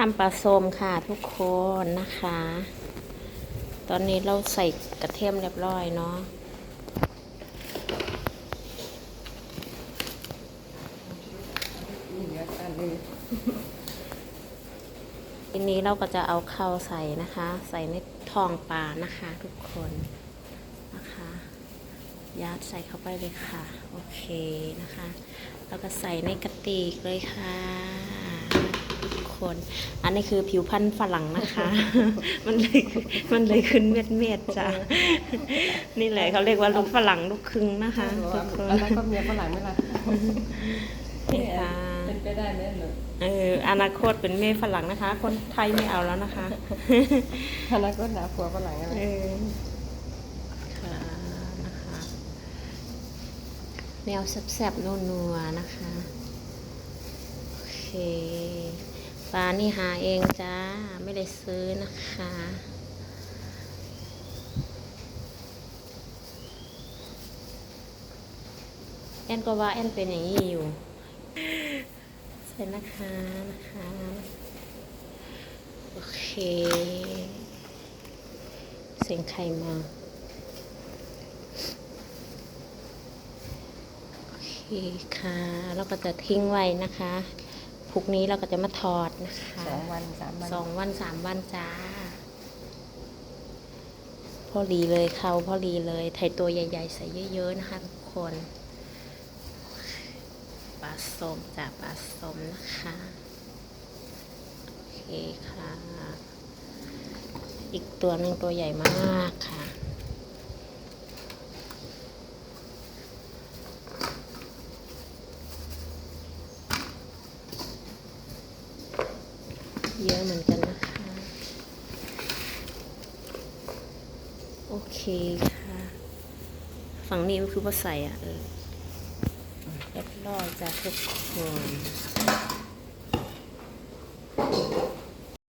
ทำปลาส้มค่ะทุกคนนะคะ ตอนนี้เราใส่กระเทียมเรียบร้อยเนาะทีนี้เราก็จะเอาเข้าวใส่นะคะ ใส่ในทองปลานะคะ ทุกคนนะคะยัดใส่เข้าไปเลยค่ะ โอเคนะคะ แล้วก็ใส่ในกระติกเลยค่ะ คน อันนี้คือผิวพันธุ์ฝรั่งนะคะ มันเลยมันเลยขึ้นเม็ดเม็ดๆจ้ะนี่แหละเขาเรียกว่าลูกฝรั่งลูกครึ่งนะคะทุกคนอันนั้นก็เมียฝรั่งไหมล่ะนี่ค่ะเป็นไปได้ไหมหนูเอออนาคตเป็นเมฝรั่งนะคะ คนไทยไม่เอาแล้วนะคะอันนั้นก็หนาผัวฝรั่งอะไรเออค่ะนะคะแนวแซ่บๆนัวๆนะคะ โอเคป ลานี่หาเองจ้า ไม่ได้ซื้อนะคะ แอนก็ว่าแอนเป็นอย่างนี้อยู่ใส่นะคะนะคะ โอเค เสียงไข่มาโอเคค่ะแล้วก็จะทิ้งไว้นะคะ พรุ่งนี้เราก็จะมาถอดนะคะสองวันสามวันสองวันสามวันจ้า พอดีเลยเขาพอดีเลยไถตัวใหญ่ ๆ ใส่เยอะ ๆ นะคะทุกคนปลาส้มจ้าปลาส้มนะคะโอเคค่ะ อีกตัวหนึ่งตัวใหญ่มากค่ะ เยอะเหมือนกันนะคะ โอเคค่ะ ฝั่งนี้มันคือว่าใส่อะ เออเรียบร้อยจ้ะทุกคน